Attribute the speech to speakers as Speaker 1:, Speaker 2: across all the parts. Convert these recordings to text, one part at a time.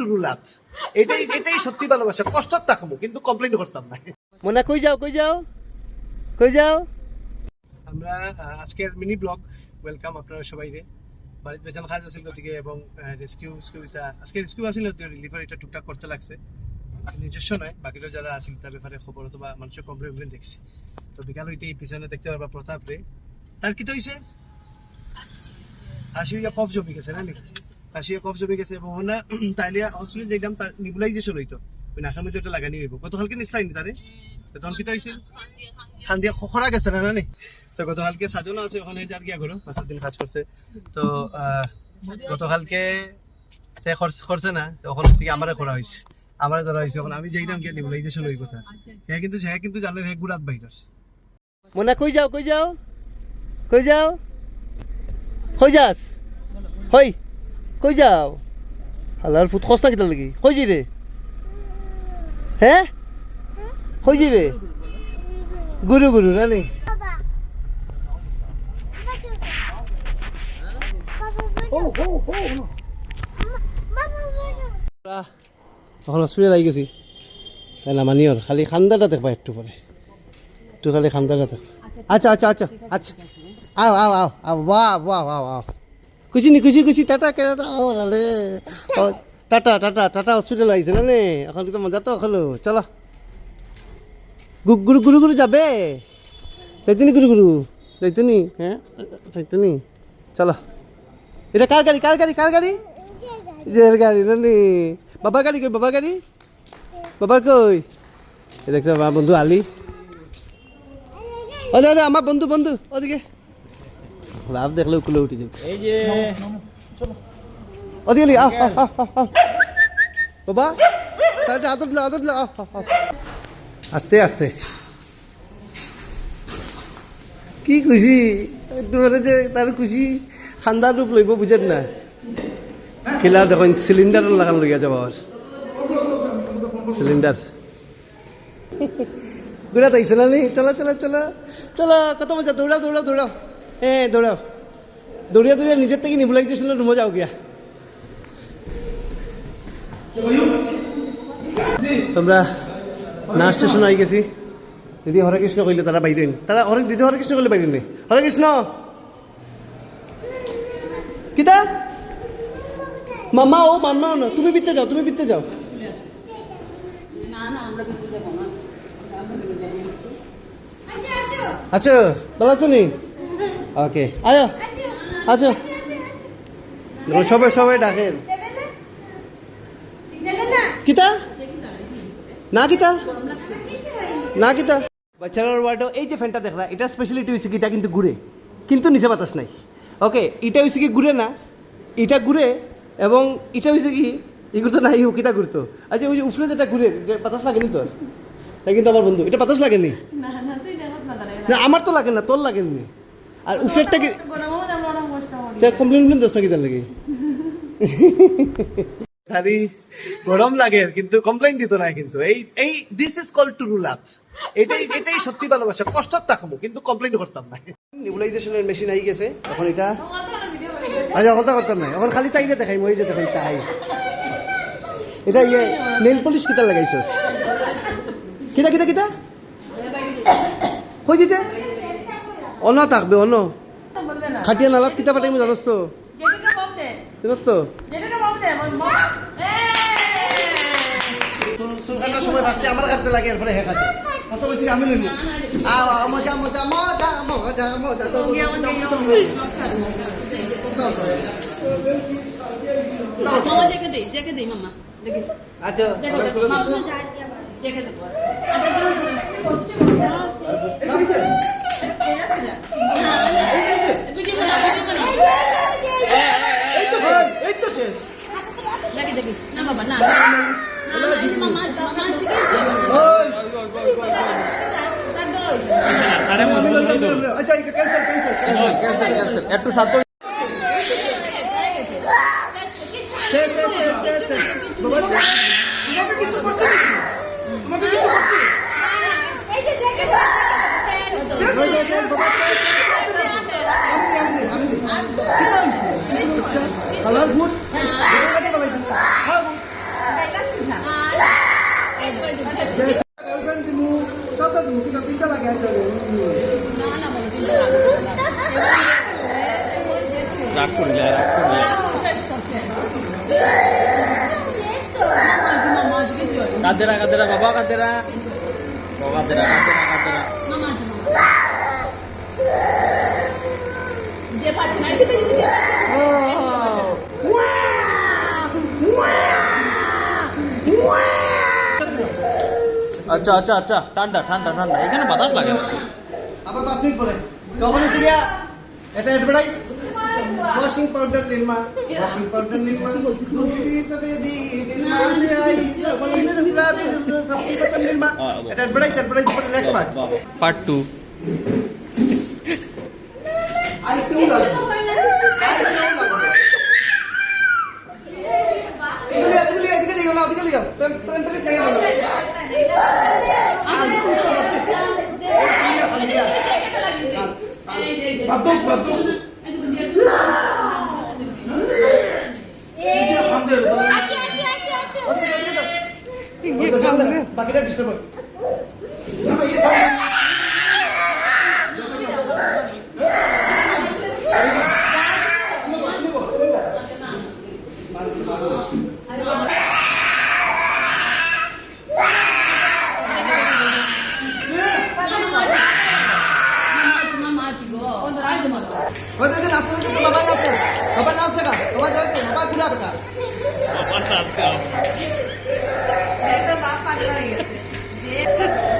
Speaker 1: Two rule up এটাই এটাই সত্যি ভালোবাসা। কষ্ট থাকব কিন্তু কমপ্লেন করতাম না।
Speaker 2: মোনা কই যাও কই যাও? কই যাও?
Speaker 1: আমরা আজকের মিনি ব্লগ ওয়েলকাম আপনারা সবাই রে। বাড়িতে বেচান কাজ আছিল গতিকে এবং রেস্কিউ স্কিউ এটা আজকে রেস্কিউ আছিল রিলিভার এটা টুকটাক করতে লাগছে। নিজস্ব নয় বাকিরা যারা আছিল তার ব্যাপারে খবর অথবা মানুষের কমপ্লেন দেখছি। তো বিকাল হইতে এই পিছনে দেখতে পারবা প্রতাপ রে। তার কি তো হইছে? হাসি কফ জমি গেছে না নাকি? হাসি কফ জমি গেছে এবং ওনা তাইলে হসপিটাল দেখলাম তার নিবুলাইজেশন হইতো ওই নাকের মধ্যে ওটা লাগানি হইব। গতকালকে নিসলাইনি তারে। তখন কি হয়েছিল খান দিয়া খরা গেছে না নানি তো গতকালকে সাজানো আছে, ওখানে যার গিয়া করো পাঁচ দিন কাজ করছে। তো গতকালকে তে খরচ- করছে না তখন হচ্ছে কি আমারে করা হয়েছে আমারে ধরা হয়েছে এখন আমি যাইলাম গিয়ে নিবুলাইজেশন ওই কথা হ্যাঁ কিন্তু হ্যাঁ কিন্তু জানলেন হ্যাঁ গুড়াত বাইরস
Speaker 2: মোনা, কই যাও কই যাও? কই যাও? কই যাস? হই। কই যাও? হালার ফুট খস না কিতা লাগি? কই যাই রে হ্যাঁ কই যাই রে গুরু গুরু নানি
Speaker 1: তখন হসপিটাল আই গেছি। তাই না মানিওর খালি খান্দাটা দেখবা একটু পরে একটু খালি খান্দাটা দেখ। আচ্ছা আচ্ছা আচ্ছা আচ্ছা। আও আও আও বাহ বাহ বাহ বাহ খুশি নি, খুশি খুশি, টাটা কেটা ও টাটা টাটা টাটা হসপিটাল আইছে না নে? এখন কিন্তু মজা তো হলো চলো গুরু গুরু গুরু যাবে? যাইতনি গুরু গুরু যাইতনি হ্যাঁ যাইতনি চলো। এটা কার গাড়ি কার গাড়ি কার গাড়ি? জের গাড়ি না নি? বাবার গাড়ি কই, বাবার গাড়ি? বাবার কই? দেখতে বন্ধু আলি। আমার বন্ধু বন্ধু, ওদিকে। লাভ দেখলে উকুলে উঠে যাবে
Speaker 2: এই যে
Speaker 1: ওদিকে লি, আও। বাবা তাহলে আদর দিলা আদর দিলা। আস্তে আস্তে। কি খুশি? যে তার খুশি। খান্দার রূপ লইব বুঝেন না। কিলা দেখুন সিলিন্ডার লাগান লইয়া যাব সিলিন্ডার ঘুরা তাইছে না নি? চলো চলো চলো। চলো কত মজা দৌড়াও দৌড়াও দৌড়াও। হ্যাঁ দৌড়াও। দৌড়িয়া দৌড়িয়া নিজের থেকে নিবুলাইজেশনের রুমে যাও গিয়া। তোমরা নার্স স্টেশন আই গেছি। দিদি হরে কৃষ্ণ কইলে তারা বাইরে। তারা হরে, দিদি হরে কৃষ্ণ কইলে বাইরে নেই হরে কৃষ্ণ! কিতা? মামা, ও মামা না। তুমি বিতে যাও, তুমি বিতে যাও। আচ্ছা ভালো আছো নি ওকে আয়ো। আচ্ছা সবাই সবাই ডাকেন। কিতা? না কিতা? না কিতা? বাচ্চারার ওয়ার্ডও এই যে ফ্যানটা দেখলা এটা স্পেশালিটি হয়েছে কি এটা কিন্তু ঘুরে। কিন্তু নিচে বাতাস নাই। ওকে এটা হয়েছে কি ঘুরে না? এটা ঘুরে এবং এটা হয়েছে কি এগুলো তো নাই কিতা ঘুরতো? আচ্ছা ওই যে উফরে যেটা ঘুরে এটা বাতাস লাগেনি তোর? তাই কিন্তু আমার বন্ধু এটা বাতাস লাগেনি? না আমার তো লাগে না তোর লাগেনি। আর উফরেরটা কি কমপ্লেন কমপ্লেন দোষ নাকি তার লাগে সারি গরম লাগে কিন্তু কমপ্লেন দিত না কিন্তু। এই এই this is call to rule up এটাই এটাই সত্যি ভালোবাসা। কষ্ট থাকব কিন্তু কমপ্লেন করতাম না। নিবুলাইজেশনের মেশিন আই গেছে এখন এটা আচ্ছা কথা করতাম না। এখন খালি তাইলে দেখাই মই যে দেখাই তাই। এটা ইয়ে নেল পলিশ কিতা লাগাইছস? কিতা কিতা কিতা? কই দিতে? অন থাকবে অন খাটিয়া নালাত কিতা পাঠাইমু জানোস তো। জানোস তো। সময় ফার্স্টে আমার কাটতে লাগে এরপরে হে কাটে কত বেশি আমি মজা মজা মজা মজা মজা আচ্ছা আচ্ছা একটু তোমাকে কিছু করছে তোমাকে কিছু করছে শেষ হয়ে যায় শেষ বাবা শেষ আমি আমি আমি আচ্ছা কালার গুড এটা
Speaker 2: আচ্ছা আচ্ছা আচ্ছা ঠান্ডা ঠান্ডা ঠান্ডা। এখানে বাতাস লাগে
Speaker 1: আবার পাঁচ মিনিট পরে। তখন এসে গিয়া? এটা advertise washing powder Nirma washing powder Nirma দুধি তবে দি নির্মা সে আই বলিনে তো গুলাবি সবকি পতন নির্মা এটা অ্যাডভার্টাইজ অ্যাডভার্টাইজ পরে নেক্সট পার্ট
Speaker 2: পার্ট টু
Speaker 1: আই টু লাগবে আই টু লাগবে এদিকে যাও না এদিকে যাও প্রেম প্রেম প্রেম দেখে দাও বাদক বাদক বাকিটা ডিস্টার্ব হয়
Speaker 3: মামা দিগো ওদের আইতে মারো
Speaker 1: ওদের দিন আসতে তো বাবা নাচছে বাবা নাচছে না বাবা যাচ্ছে বাবা ঘুরা বেটা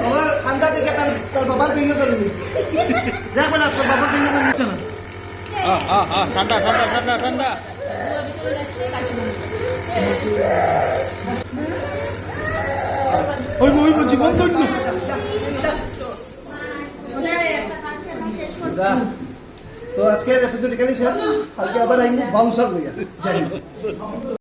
Speaker 1: তোমার খান্দা থেকে তার বাবার ভিন্ন করে নিচ্ছে দেখ বেটা তোর বাবার ভিন্ন করে নিচ্ছে না?
Speaker 2: ঠান্ডা ঠান্ডা ঠান্ডা ঠান্ডা।
Speaker 1: ওই ওই বলছি বন্ধ তো আজকে এখানেই শেষ। কালকে আবার আইনি বাউন্সার হইয়া জানি